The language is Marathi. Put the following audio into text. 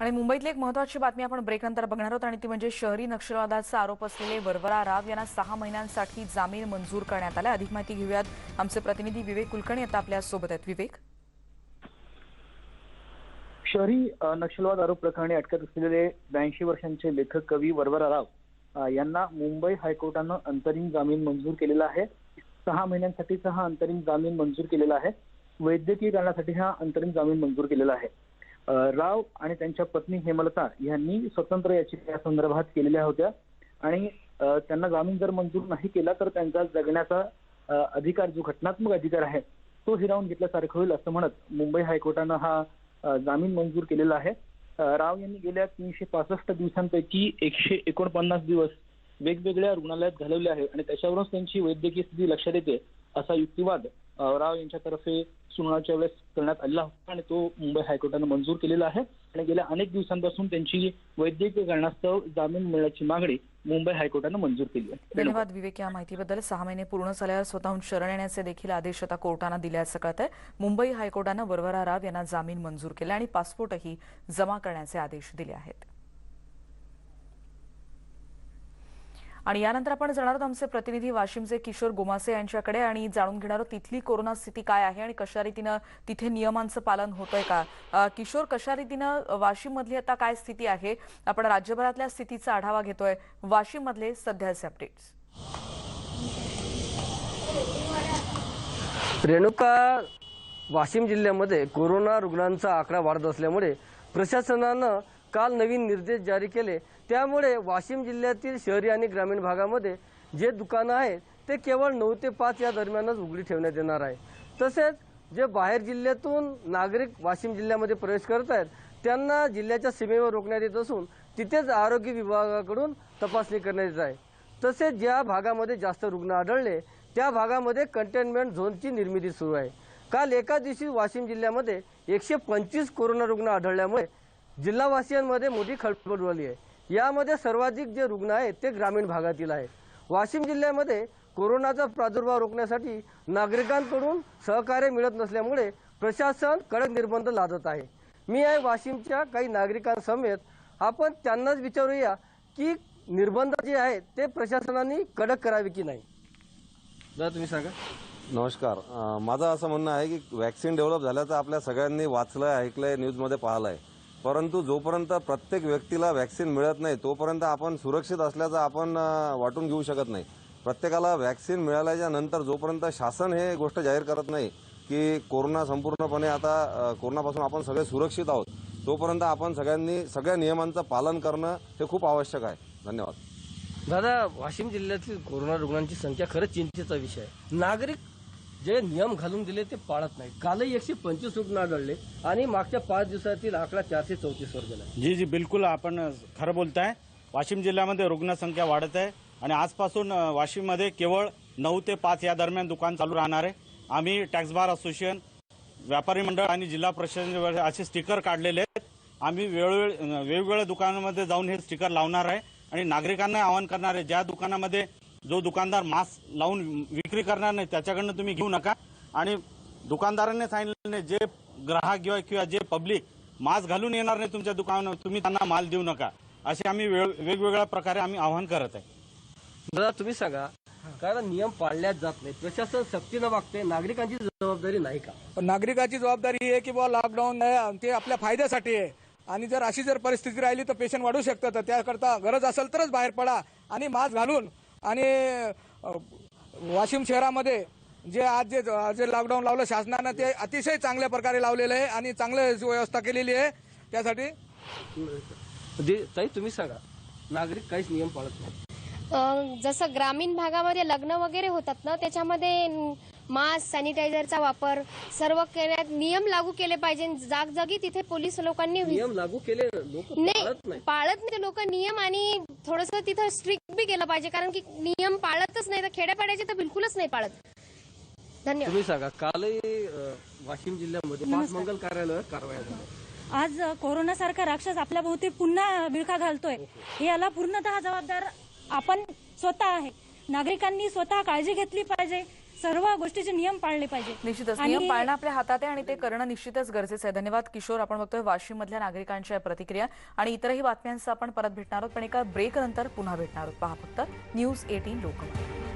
आणि मुंबईतली एक महत्वाची बातमी आपण ब्रेक नंतर बघणार आहोत आणि ती म्हणजे शहरी नक्षलवादाचा आरोप असलेले वरवरा राव यांना सहा महिन्यांसाठी जामीन मंजूर करण्यात आला. अधिक माहिती घेऊयात आमचे प्रतिनिधी विवेक कुलकर्णी आता आपल्यासोबत आहेत. विवेक? शहरी नक्षलवाद आरोप प्रकरणी अटकत असलेले ब्याऐंशी वर्षांचे लेखक कवी वरवरा राव यांना मुंबई हायकोर्टानं अंतरिम जामीन मंजूर केलेला आहे. सहा महिन्यांसाठीचा हा अंतरिम जामीन मंजूर केलेला आहे. वैद्यकीय कारणासाठी हा अंतरिम जामीन मंजूर केलेला आहे. राव आणि त्यांच्या पत्नी हेमलता यांनी स्वतंत्र याचिका संदर्भात केलेल्या होत्या. आणि त्यांना जामीन जर मंजूर नाही केला तर त्यांचा जगण्याचा अधिकार जो घटनात्मक अधिकार आहे तो हिरावून घेतल्यासारखं होईल असं म्हणत मुंबई हायकोर्टानं हा जामीन मंजूर केलेला आहे. राव यांनी गेल्या तीनशे पासष्ट दिवसांपैकी एकशे एकोणपन्नास दिवस वेगवेगळ्या रुग्णालयात घालवले आहे आणि त्याच्यावरूनच त्यांची वैद्यकीय स्थिती लक्षात येते असा युक्तिवाद राव यांच्यातर्फे सुनावणीच्या वेळेस करण्यात आलेला होता आणि तो मुंबई हायकोर्टानं मंजूर केलेला आहे. आणि गेल्या अनेक दिवसांपासून त्यांची वैद्यकीय कारणास्तव जामीन मिळण्याची मागणी मुंबई हायकोर्टानं मंजूर केली आहे. धन्यवाद विवेक या माहितीबद्दल. सहा महिने पूर्ण झाल्यावर स्वतःहून शरण येण्याचे देखील आदेश आता कोर्टानं दिल्याचं कळत आहे. मुंबई हायकोर्टानं वरवरा राव यांना जामीन मंजूर केला आणि पासपोर्टही जमा करण्याचे आदेश दिले आहेत. आणि यानंतर आपण जाणार आहोत आमचे प्रतिनिधी वाशिमचे किशोर गोमासे यांच्याकडे आणि जाणून घेणार आहोत तिथली कोरोना स्थिती काय आहे आणि कशा रीतीनं तिथे नियमांचं पालन होतंय का? किशोर कशा रीतीनं वाशिममधली आता काय स्थिती आहे? आपण राज्यभरातल्या स्थितीचा आढावा घेतोय. वाशिममधले सध्याचे अपडेट्स रेणुका वाशिम जिल्ह्यामध्ये कोरोना रुग्णांचा आकडा वाढत असल्यामुळे प्रशासनानं काल नवीन निर्देश जारी केले. त्यामुळे वाशिम जिल्ह्यातील शहरी आणि ग्रामीण भागामध्ये जे दुकानं आहेत ते केवळ नऊ ते पाच या दरम्यानच उघडी ठेवण्यात येणार आहे. तसेच जे बाहेर जिल्ह्यातून नागरिक वाशिम जिल्ह्यामध्ये प्रवेश करत आहेत त्यांना जिल्ह्याच्या सीमेवर रोखण्यात येत असून तिथेच आरोग्य विभागाकडून तपासणी करण्यात येत आहे. तसेच ज्या भागामध्ये जास्त रुग्ण आढळले त्या भागामध्ये कंटेनमेंट झोनची निर्मिती सुरू आहे. काल एका दिवशी वाशिम जिल्ह्यामध्ये एकशे पंचवीस कोरोना रुग्ण आढळल्यामुळे जिल्हावासियांमध्ये मोठी खळबळ उडाली आहे. यामध्ये सर्वाधिक जे रुग्ण आहेत ते ग्रामीण भागातील आहे वाशिम जिल्ह्यामध्ये कोरोनाचा प्रादुर्भाव रोखण्यासाठी नागरिकांकडून सहकार्य मिळत नसल्यामुळे प्रशासन कडक निर्बंध लादत आहे. मी आहे वाशिमच्या काही नागरिकांसमेत आपण त्यांनाच विचारूया की निर्बंध जे आहेत ते प्रशासनाने कडक करावे की नाही? दादा तुम्ही सांगा. नमस्कार. अं, माझं असं म्हणणं आहे की वॅक्सिन डेव्हलप झाल्याचं आपल्या सगळ्यांनी वाचलं ऐकलंय न्यूजमध्ये पाहिलं आहे परंतु जोपर्यंत प्रत्येक व्यक्तीला वॅक्सिन मिळत नाही तोपर्यंत आपण सुरक्षित असल्याचं आपण वाटून घेऊ शकत नाही. प्रत्येकाला वॅक्सिन मिळाल्याच्या नंतर जोपर्यंत शासन हे गोष्ट जाहीर करत नाही की कोरोना संपूर्णपणे आता कोरोनापासून आपण सगळे सुरक्षित आहोत तोपर्यंत आपण सगळ्यांनी सगळ्या नियमांचं पालन करणं हे खूप आवश्यक आहे. धन्यवाद. दादा वाशिम जिल्ह्यातील कोरोना रुग्णांची संख्या खरंच चिंतेचा विषय आहे. नागरिक जे नियम घालून दिले ते पाळत नाही. कालही एकशे पंचवीस रुग्ण आढळले आणि मागच्या पाच दिवसातील आकडा चारशे चौतीस वर गेला. जी जी बिलकुल आपण खरं बोलताय. वाशिम जिल्ह्यामध्ये रुग्णसंख्या वाढत आहे आणि आजपासून वाशिममध्ये केवळ नऊ ते पाच या दरम्यान दुकान चालू राहणार आहे. आम्ही टॅक्स बार असोसिएशन व्यापारी मंडळ आणि जिल्हा प्रशासन असे स्टिकर काढलेले आहेत. आम्ही वेळोवेळ वेगवेगळ्या दुकानामध्ये जाऊन हे स्टिकर लावणार आहे. आणि नागरिकांना आवाहन करणार आहे ज्या दुकानामध्ये जो दुकानदार मास्क लावून विक्री करणार नाही त्याच्याकडनं तुम्ही घेऊ नका. आणि दुकानदारांनी सांगितलं नाही जे ग्राहक किंवा किंवा जे पब्लिक मास्क घालून येणार नाही तुमच्या दुकानावर तुम्ही त्यांना माल देऊ नका. असे आम्ही वेग- वेगवेगळ्या प्रकारे आम्ही आवाहन करत आहे. दादा तुम्ही सांगा कारण नियम पाळल्याच जात नाही प्रशासन सक्तीनं वागते नागरिकांची जबाबदारी नाही का? पण नागरिकाची जबाबदारी ही आहे की बुवा लॉकडाऊन आहे ते आपल्या फायद्यासाठी आहे. आणि जर अशी जर परिस्थिती राहिली तर पेशंट वाढू शकतं तर त्याकरता गरज असेल तरच बाहेर पडा आणि मास्क घालून आणि वाशिम शहरामध्ये जे आज जे जे लॉकडाऊन लावलं शासनानं ते अतिशय चांगल्या प्रकारे लावलेलं आहे आणि चांगलं व्यवस्था केलेली आहे. त्यासाठी? दे- ताई तुम्ही सांगा. नागरिक काहीच नियम पाळत नाही. जसं ग्रामीण भागामध्ये लग्न वगैरे होतात ना त्याच्यामध्ये मास्क सॅनिटायझरचा वापर सर्व करण्यात नियम लागू केले पाहिजे. जागजागी तिथे पोलीस लोकांनी नियम लागू केले लोक पाळत नाही पाळत नाही. लोक नियम आणि थोडस तिथं स्ट्रिक्ट बी केलं पाहिजे. कारण की नियम पाळतच नाही. तर खेड्यापाड्याचे तर बिलकुलच नाही पाळत. धन्यवाद. तुम्ही सांगा कालही अ, वाशिम जिल्ह्यामध्ये पाच मंगल कार्यालयावर कारवाया झाल्या आज कोरोनासारखा राक्षस आपल्या भोवती पुन्हा विळखा घालतोय. हे याला पूर्णतः जबाबदार आपण स्वतः आहे. नागरिकांनी स्वतः काळजी घेतली पाहिजे. सर्व गोष्टीचे नियम पाळले पाहिजे. निश्चितच. नियम पाळणं आपल्या हातात आहे आणि ते करणं निश्चितच गरजेचं आहे. धन्यवाद किशोर. आपण बघतोय वाशिम मधल्या नागरिकांच्या प्रतिक्रिया आणि इतरही बातम्यांचं आपण परत भेटणार आहोत पण एका ब्रेक नंतर पुन्हा भेटणार आहोत. पहा फक्त न्यूज एटीन लोकमत